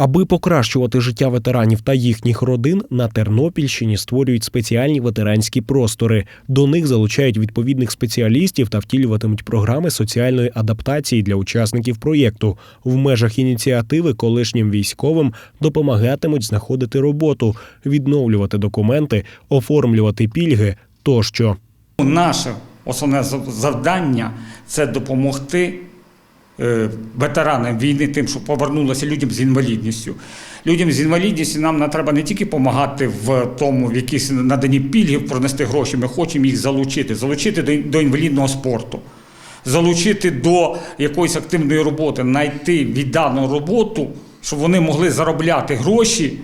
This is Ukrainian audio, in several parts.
Аби покращувати життя ветеранів та їхніх родин, на Тернопільщині створюють спеціальні ветеранські простори. До них залучають відповідних спеціалістів та втілюватимуть програми соціальної адаптації для учасників проєкту. В межах ініціативи колишнім військовим допомагатимуть знаходити роботу, відновлювати документи, оформлювати пільги тощо. Наше основне зав- завдання це допомогти ветеранам війни, тим, що повернулося людям з інвалідністю. Людям з інвалідністю нам не треба не тільки допомагати в тому, в якісь наданні пільги, пронести гроші. Ми хочемо їх залучити, залучити до інвалідного спорту, залучити до якоїсь активної роботи, знайти віддану роботу, щоб вони могли заробляти гроші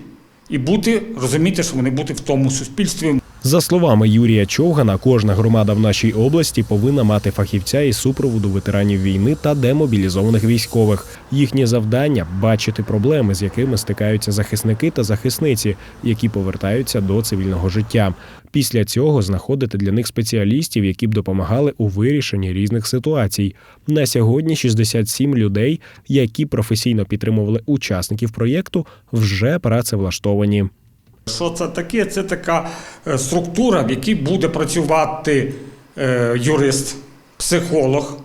і бути, розуміти, що вони бути в тому суспільстві. За словами Юрія Човгана, кожна громада в нашій області повинна мати фахівця із супроводу ветеранів війни та демобілізованих військових. Їхнє завдання бачити проблеми, з якими стикаються захисники та захисниці, які повертаються до цивільного життя. Після цього знаходити для них спеціалістів, які б допомагали у вирішенні різних ситуацій. На сьогодні 67 людей, які професійно підтримували учасників проєкту, вже працевлаштовані. Що це таке? Це така е, структура, в якій буде працювати е, юрист, психолог.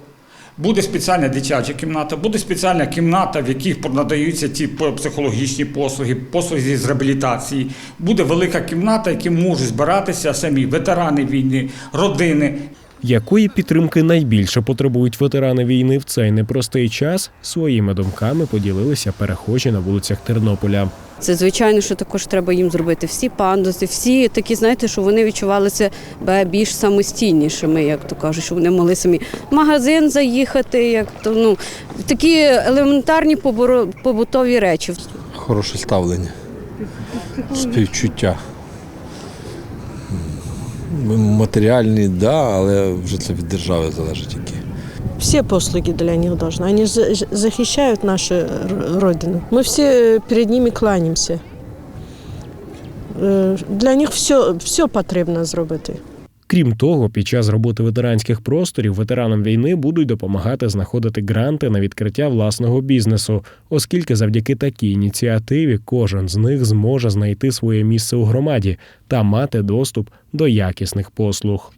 Буде спеціальна дитяча кімната, буде спеціальна кімната, в яких надаються ті психологічні послуги, послуги з реабілітації. Буде велика кімната, в якій можуть збиратися самі ветерани війни, родини. Якої підтримки найбільше потребують ветерани війни в цей непростий час? Своїми думками поділилися перехожі на вулицях Тернополя. Це звичайно, що також треба їм зробити всі пандуси, всі такі, знаєте, що вони відчували себе більш самостійнішими, як то кажуть, що вони могли самі в магазин заїхати, як то ну такі елементарні побутові речі. хороше ставлення, співчуття. Матеріальні, так, да, але вже це від держави залежить тільки. Всі послуги для них должны. Они захищають нашу родину. Ми всі перед ними кланяемся. Е, Для них все, все потрібно зробити. Крім того, під час роботи ветеранських просторів ветеранам війни будуть допомагати знаходити гранти на відкриття власного бізнесу, оскільки завдяки такій ініціативі кожен з них зможе знайти своє місце у громаді та мати доступ до якісних послуг.